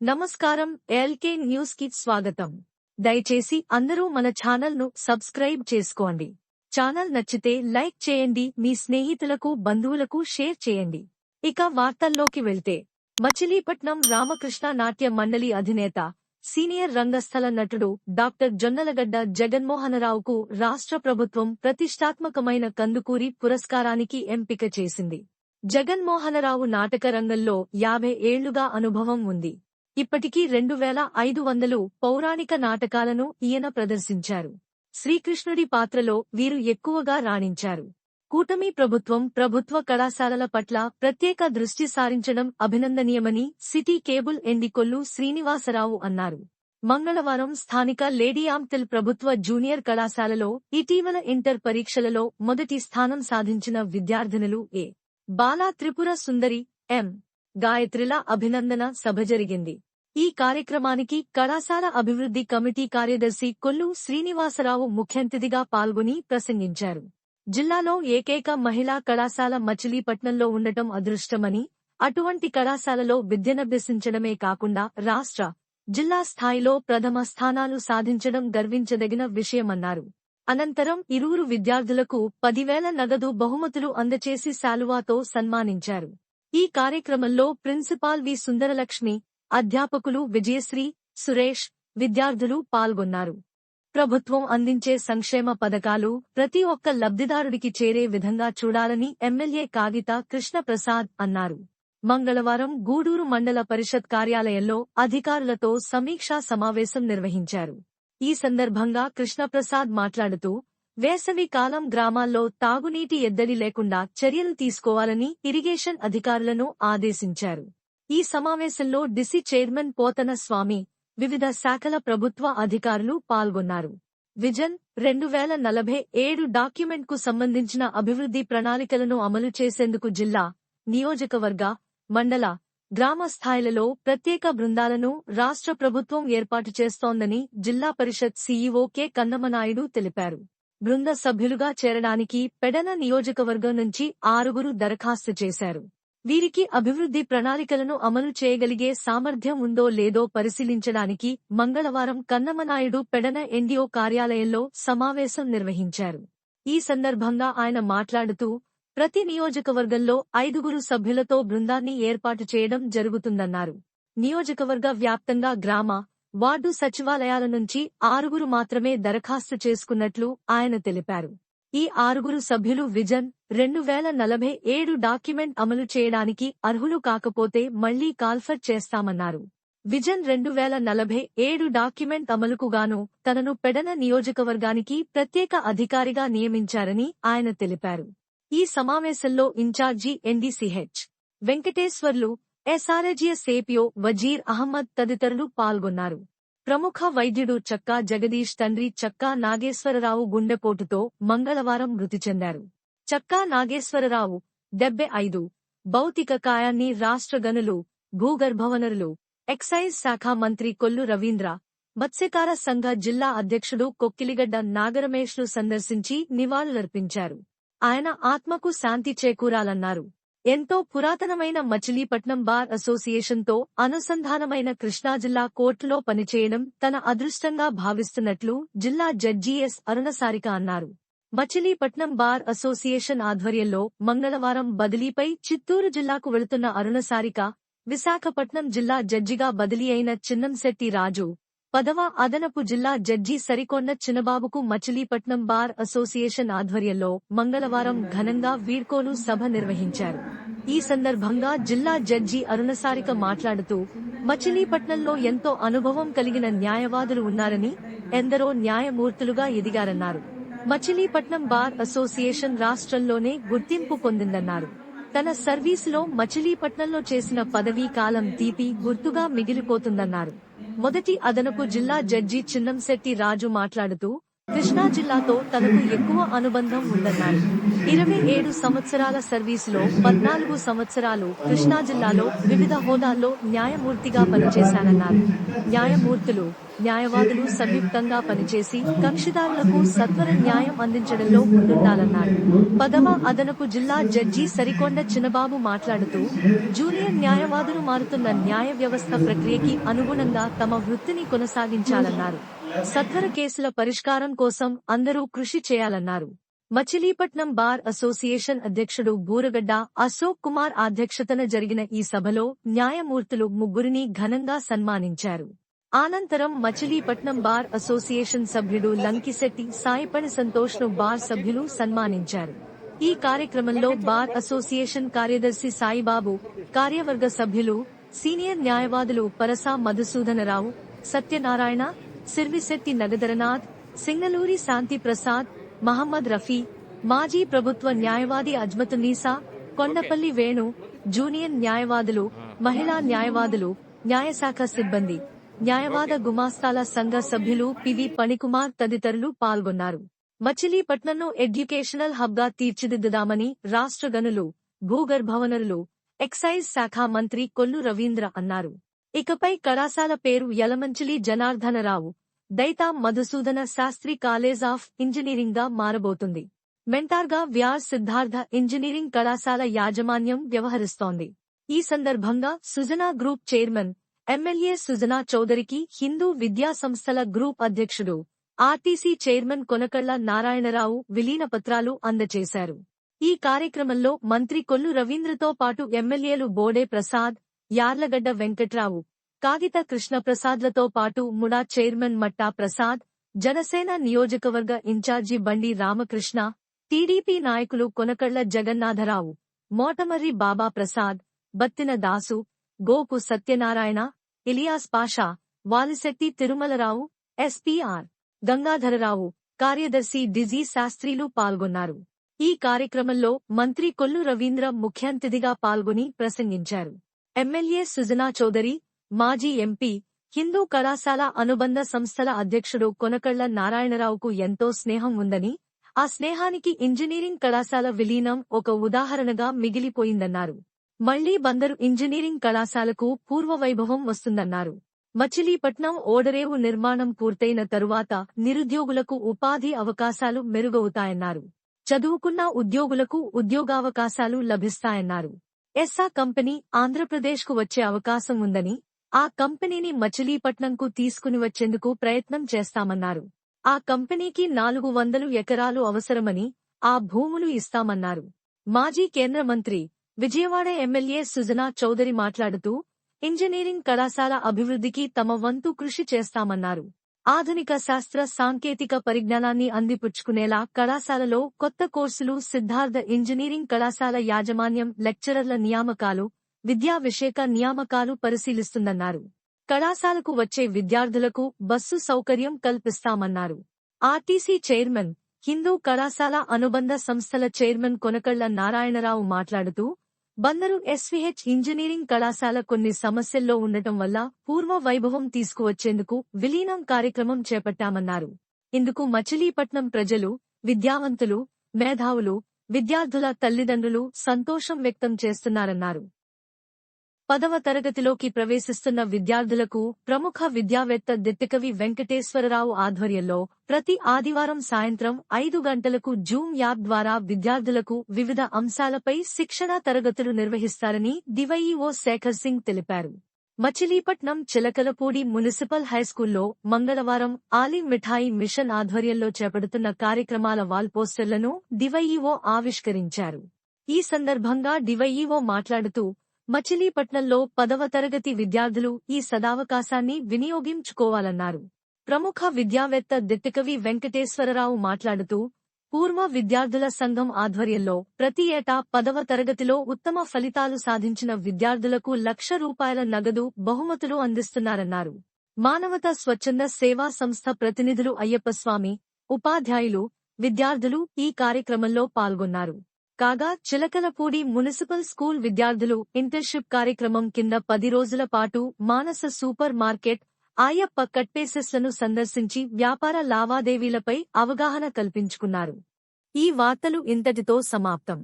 నమస్కారం ఎల్కే న్యూస్కి స్వాగతం. దయచేసి అందరూ మన ఛానల్ను సబ్స్క్రైబ్ చేసుకోండి. ఛానల్ నచ్చితే లైక్ చేయండి మీ స్నేహితులకు బంధువులకు షేర్ చేయండి. ఇక వార్తల్లోకి వెళ్తే మచిలీపట్నం రామకృష్ణ నాట్య మండలి అధినేత సీనియర్ రంగస్థల నటుడు డాక్టర్ జొన్నలగడ్డ జగన్మోహనరావుకు రాష్ట్ర ప్రభుత్వం ప్రతిష్టాత్మకమైన కందుకూరి పురస్కారానికి ఎంపిక చేసింది. జగన్మోహనరావు నాటక రంగంలో యాభై ఏళ్ళుగా అనుభవం ఉంది. ఇప్పటికీ రెండు వేల ఐదు వందలు పౌరాణిక నాటకాలను ఈయన ప్రదర్శించారు. శ్రీకృష్ణుడి పాత్రలో వీరు ఎక్కువగా రాణించారు. కూటమి ప్రభుత్వం ప్రభుత్వ కళాశాలల పట్ల ప్రత్యేక దృష్టి సారించడం అభినందనీయమని సిటీ కేబుల్ ఎండికొల్లు శ్రీనివాసరావు అన్నారు. మంగళవారం స్థానిక లేడీ ఆమ్టెల్ ప్రభుత్వ జూనియర్ కళాశాలలో ఇటీవల ఇంటర్ పరీక్షలలో మొదటి స్థానం సాధించిన విద్యార్థినులు ఏ. బాలా త్రిపుర సుందరి ఎం. గాయత్రిల అభినందన సభ జరిగింది. ఈ కార్యక్రమానికి కళాశాల అభివృద్ధి కమిటీ కార్యదర్శి కొల్లు శ్రీనివాసరావు ముఖ్యంతిథిగా పాల్గొని ప్రసంగించారు. జిల్లాలో ఏకైక మహిళా కళాశాల మచిలీపట్నంలో ఉండటం అదృష్టమని అటువంటి కళాశాలలో విద్యనభ్యసించడమే కాకుండా రాష్ట్ర జిల్లా స్థాయిలో ప్రథమ స్థానాలు సాధించడం గర్వించదగిన విషయమన్నారు. అనంతరం ఇరువురు విద్యార్థులకు పదివేల నగదు బహుమతులు అందచేసి శాలువాతో సన్మానించారు. ఈ కార్యక్రమంలో ప్రిన్సిపాల్ వి సుందరలక్ష్మి అధ్యాపకులు విజయశ్రీ సురేష్ విద్యార్థులు పాల్గొన్నారు. ప్రభుత్వం అందించే సంక్షేమ పథకాలు ప్రతి ఒక్క లబ్ధిదారుడికి చేరే విధంగా చూడాలని ఎమ్మెల్యే కాగిత కృష్ణప్రసాద్ అన్నారు. మంగళవారం గూడూరు మండల పరిషత్ కార్యాలయంలో అధికారులతో సమీక్షా సమావేశం నిర్వహించారు. ఈ సందర్భంగా కృష్ణప్రసాద్ మాట్లాడుతూ వేసవి కాలం గ్రామాల్లో తాగునీటి ఎద్దడి లేకుండా చర్యలు తీసుకోవాలని ఇరిగేషన్ అధికారులను ఆదేశించారు. ఈ సమావేశంలో డిసి చైర్మన్ పోతన స్వామి వివిధ శాఖల ప్రభుత్వ అధికారులు పాల్గొన్నారు. విజన్ రెండు వేల నలభై ఏడు డాక్యుమెంట్కు సంబంధించిన అభివృద్ధి ప్రణాళికలను అమలు చేసేందుకు జిల్లా నియోజకవర్గ మండల గ్రామ స్థాయిలలో ప్రత్యేక బృందాలను రాష్ట్ర ప్రభుత్వం ఏర్పాటు చేస్తోందని జిల్లా పరిషత్ సీఈఓ కె కన్నమనాయుడు తెలిపారు. బృంద సభ్యులుగా చేరడానికి పెడన నియోజకవర్గం నుంచి ఆరుగురు దరఖాస్తు చేశారు. వీరికి అభివృద్ధి ప్రణాళికలను అమలు చేయగలిగే సామర్థ్యం ఉందో లేదో పరిశీలించడానికి మంగళవారం కన్నమనాయుడు పెడన ఎన్డీఓ కార్యాలయంలో సమావేశం నిర్వహించారు. ఈ సందర్భంగా ఆయన మాట్లాడుతూ ప్రతి నియోజకవర్గంలో ఐదుగురు సభ్యులతో బృందాన్ని ఏర్పాటు చేయడం జరుగుతుందన్నారు. నియోజకవర్గ వ్యాప్తంగా గ్రామ వార్డు సచివాలయాల నుంచి ఆరుగురు మాత్రమే దరఖాస్తు చేసుకున్నట్లు ఆయన తెలిపారు. ఈ ఆరుగురు సభ్యులు విజన్ రెండు వేల నలభై ఏడు డాక్యుమెంట్ అమలు చేయడానికి అర్హులు కాకపోతే మళ్ళీ కాల్ఫర్ చేస్తామన్నారు. విజన్ రెండు వేల నలభై ఏడు డాక్యుమెంట్ అమలుకుగాను తనను పెడన నియోజకవర్గానికి ప్రత్యేక అధికారిగా నియమించారని ఆయన తెలిపారు. ఈ సమావేశంలో ఇన్ఛార్జి ఎన్డీసీహెచ్ వెంకటేశ్వర్లు ఎస్ఆర్ఎజిఎస్ సేపియో వజీర్ అహ్మద్ తదితరులు పాల్గొన్నారు. ప్రముఖ వైద్యుడు చక్కా జగదీష్ తండ్రి చక్కా నాగేశ్వరరావు గుండెపోటుతో మంగళవారం మృతి చెందారు. చక్కా నాగేశ్వరరావు డెబ్బై ఐదు భౌతిక కాయాన్ని రాష్ట్ర గనులు భూగర్భవనరులు ఎక్సైజ్ శాఖ మంత్రి కొల్లు రవీంద్ర మత్స్యకార సంఘ జిల్లా అధ్యక్షుడు కొక్కిలిగడ్డ నాగరమేష్లు సందర్శించి నివాళులర్పించారు. ఆయన ఆత్మకు శాంతి చేకూరాలన్నారు. ఎంతో పురాతనమైన మచిలీపట్నం బార్ అసోసియేషన్తో అనుసంధానమైన కృష్ణా జిల్లా కోర్టులో పనిచేయడం తన అదృష్టంగా భావిస్తున్నట్లు జిల్లా జడ్జిఎస్ అరుణసారిక అన్నారు. మచిలీపట్నం బార్ అసోసియేషన్ ఆధ్వర్యంలో మంగళవారం బదిలీపై చిత్తూరు జిల్లాకు వెళుతున్న అరుణసారిక విశాఖపట్నం జిల్లా జడ్జిగా బదిలీ అయిన చిన్నంశెట్టి రాజు పదవ అదనపు జిల్లా జడ్జి సరికొన్న చినబాబుకు మచిలీపట్నం బార్ అసోసియేషన్ ఆధ్వర్యంలో మంగళవారం ఘనంగా వీడ్కోలు సభ నిర్వహించారు. ఈ సందర్భంగా జిల్లా జడ్జి అరుణసారిక మాట్లాడుతూ మచిలీపట్నంలో ఎంతో అనుభవం కలిగిన న్యాయవాదులు ఉన్నారని ఎందరో న్యాయమూర్తులుగా ఎదిగారన్నారు. మచిలీపట్నం బార్ అసోసియేషన్ రాష్ట్రంలోనే గుర్తింపు పొందిందన్నారు. తన సర్వీసులో మచిలీపట్నంలో చేసిన పదవీ కాలం తీపి గుర్తుగా మిగిలిపోతుందన్నారు. మొదటి అదనపు జిల్లా జడ్జి చిన్నంశెట్టి రాజు మాట్లాడుతూ కృష్ణా జిల్లాతో తనకు ఎక్కువ అనుబంధం ఉందన్నారు. ఇరవై ఏడు సంవత్సరాల సర్వీసులో పద్నాలుగు సంవత్సరాలు కృష్ణా జిల్లాలో వివిధ హోదాల్లో న్యాయమూర్తిగా పనిచేశానన్నారు. న్యాయమూర్తులు న్యాయవాదులు సంయుక్తంగా పనిచేసి కక్షిదారులకు సత్వర న్యాయం అందించడంలో ముందుండాలన్నారు. పదవ అదనపు జిల్లా జడ్జి సరికొండ చిన్నబాబు మాట్లాడుతూ జూనియర్ న్యాయవాదులు మారుతున్న న్యాయ వ్యవస్థ ప్రక్రియకి అనుగుణంగా తమ వృత్తిని కొనసాగించాలన్నారు. సత్వర కేసుల పరిష్కారం కోసం అందరూ కృషి చేయాలన్నారు. మచిలీపట్నం బార్ అసోసియేషన్ అధ్యక్షుడు బూరగడ్డ అశోక్ కుమార్ అధ్యక్షతన జరిగిన ఈ సభలో న్యాయమూర్తులు ముగ్గురిని ఘనంగా సన్మానించారు. అనంతరం మచిలీపట్నం బార్ అసోసియేషన్ సభ్యుడు లంకిశెట్టి సాయిపణి సంతోష్ను బార్ సభ్యులు సన్మానించారు. ఈ కార్యక్రమంలో బార్ అసోసియేషన్ కార్యదర్శి సాయిబాబు కార్యవర్గ సభ్యులు సీనియర్ న్యాయవాదులు పరసా మధుసూదనరావు సత్యనారాయణ సిర్విశెట్టి నగదరనాథ్ సింగలూరి శాంతి ప్రసాద్ మహమ్మద్ రఫీ మాజీ ప్రభుత్వ న్యాయవాది అజ్మతున్నీసా కొండపల్లి వేణు జూనియర్ న్యాయవాదులు మహిళా న్యాయవాదులు న్యాయశాఖ సిబ్బంది న్యాయవాద గుమాస్తాల సంఘ సభ్యులు పివి పణికుమార్ తదితరులు పాల్గొన్నారు. మచిలీపట్నంను ఎడ్యుకేషనల్ హబ్గా తీర్చిదిద్దుదామని రాష్ట్ర గనులు భూగర్భవనరులు ఎక్సైజ్ శాఖ మంత్రి కొల్లు రవీంద్ర అన్నారు. ఇకపై కళాశాల పేరు యలమంచిలి జనార్దనరావు. దైతా మధుసూదన శాస్త్రి కాలేజ్ ఆఫ్ ఇంజనీరింగ్గా మారబోతుంది. మెంటార్గా వ్యార్ సిద్ధార్థ ఇంజనీరింగ్ కళాశాల యాజమాన్యం వ్యవహరిస్తోంది. ఈ సందర్భంగా Sujana group chairman MLA Sujana చౌదరికి Hindu విద్యా సంస్థల గ్రూప్ అధ్యక్షుడు ఆర్టీసీ చైర్మన్ కొనకళ్ళ నారాయణరావు విలీన పత్రాలు అందజేశారు ఈ కార్యక్రమంలో మంత్రి కొల్లు రవీంద్రతో పాటు ఎమ్మెల్యేలు బోడే ప్రసాద్ యార్లగడ్డ వెంకట్రావు కాగిత కృష్ణప్రసాద్లతో పాటు ముడా చైర్మన్ మట్టా ప్రసాద్ జనసేన నియోజకవర్గ ఇన్ఛార్జి బండి రామకృష్ణ టీడీపీ నాయకులు కొనకళ్ళ జగన్నాథరావు మోటమర్రి బాబా ప్రసాద్ బత్తిన దాసు గోపు సత్యనారాయణ ఇలియాస్ పాషా వాలిశెట్టి తిరుమలరావు ఎస్పీఆర్ గంగాధరరావు కార్యదర్శి డిజీ శాస్త్రీలు పాల్గొన్నారు. ఈ కార్యక్రమంలో మంత్రి కొల్లు రవీంద్ర ముఖ్యాంతిథిగా పాల్గొని ప్రసంగించారు. ఎమ్మెల్యే సుజనా చౌదరి మాజీ ఎంపీ హిందూ కళాశాల అనుబంధ సంస్థల అధ్యక్షుడు కొనకళ్ళ నారాయణరావుకు ఎంతో స్నేహం ఉందని ఆ స్నేహానికి ఇంజనీరింగ్ కళాశాల విలీనం ఒక ఉదాహరణగా మిగిలిపోయిందన్నారు. మళ్ళీ బందరు ఇంజనీరింగ్ కళాశాలకు పూర్వవైభవం వస్తుందన్నారు. మచిలీపట్నం ఓడరేవు నిర్మాణం పూర్తయిన తరువాత నిరుద్యోగులకు ఉపాధి అవకాశాలు మెరుగవుతాయన్నారు. చదువుకున్న ఉద్యోగులకు ఉద్యోగావకాశాలు లభిస్తాయన్నారు. ఎస్సా కంపెనీ ఆంధ్రప్రదేశ్కు వచ్చే అవకాశం ఉందని ఆ కంపెనీని మచిలీపట్నంకు తీసుకుని వచ్చేందుకు ప్రయత్నం చేస్తామన్నారు. ఆ కంపెనీకి నాలుగు వందలు ఎకరాలు అవసరమని ఆ భూములు ఇస్తామన్నారు. మాజీ కేంద్ర మంత్రి విజయవాడ ఎమ్మెల్యే సుజనా చౌదరి మాట్లాడుతూ ఇంజనీరింగ్ కళాశాల అభివృద్ధికి తమ వంతు కృషి చేస్తామన్నారు. ఆధునిక శాస్త్ర సాంకేతిక పరిజ్ఞానాన్ని అందిపుచ్చుకునేలా కళాశాలలో కొత్త కోర్సులు సిద్ధార్థ ఇంజనీరింగ్ కళాశాల యాజమాన్యం లెక్చరర్ల నియామకాలు విద్యా విషయక నియామకాలు పరిశీలిస్తుందన్నారు. కళాశాలకు వచ్చే విద్యార్థులకు బస్సు సౌకర్యం కల్పిస్తామన్నారు. ఆర్టీసీ చైర్మన్ హిందూ కళాశాల అనుబంధ సంస్థల చైర్మన్ కొనకళ్ళ నారాయణరావు మాట్లాడుతూ బందరు ఎస్వీహెచ్ ఇంజనీరింగ్ కళాశాల కొన్ని సమస్యల్లో ఉండటం వల్ల పూర్వ వైభవం తీసుకువచ్చేందుకు విలీనం కార్యక్రమం చేపట్టామన్నారు. ఇందుకు మచిలీపట్నం ప్రజలు విద్యావంతులు మేధావులు విద్యార్థుల తల్లిదండ్రులు సంతోషం వ్యక్తం చేస్తున్నారన్నారు. పదవ తరగతిలోకి ప్రవేశిస్తున్న విద్యార్థులకు ప్రముఖ విద్యావేత్త దిట్టకవి వెంకటేశ్వరరావు ఆధ్వర్యంలో ప్రతి ఆదివారం సాయంత్రం ఐదు గంటలకు జూమ్ యాప్ ద్వారా విద్యార్థులకు వివిధ అంశాలపై శిక్షణా తరగతులు నిర్వహిస్తారని డివైఈఓ శేఖర్ సింగ్ తెలిపారు. మచిలీపట్నం చిలకలపూడి మున్సిపల్ హైస్కూల్లో మంగళవారం ఆలీ మిఠాయి మిషన్ ఆధ్వర్యంలో చేపడుతున్న కార్యక్రమాల వాల్ పోస్టర్లను డివైఈఓ ఆవిష్కరించారు. ఈ సందర్భంగా డివైఈఓ మాట్లాడుతూ మచిలీపట్నంలో పదవ తరగతి విద్యార్థులు ఈ సదావకాశాన్ని వినియోగించుకోవాలన్నారు. ప్రముఖ విద్యావేత్త దిట్టకవి వెంకటేశ్వరరావు మాట్లాడుతూ పూర్వ విద్యార్థుల సంఘం ఆధ్వర్యంలో ప్రతి ఏటా పదవ తరగతిలో ఉత్తమ ఫలితాలు సాధించిన విద్యార్థులకు లక్ష రూపాయల నగదు బహుమతులు అందిస్తున్నారన్నారు. మానవతా స్వచ్ఛంద సేవా సంస్థ ప్రతినిధులు అయ్యప్పస్వామి ఉపాధ్యాయులు విద్యార్థులు ఈ కార్యక్రమంలో పాల్గొన్నారు. కాగా చిలకలపూడి మున్సిపల్ స్కూల్ విద్యార్థులు ఇంటర్షిప్ కార్యక్రమం కింద పది రోజుల పాటు మానస సూపర్ మార్కెట్ ఆయప్ప కట్పేసెస్లను సందర్శించి వ్యాపార లావాదేవీలపై అవగాహన కల్పించుకున్నారు. ఈ వార్తలు ఇంతటితో సమాప్తం.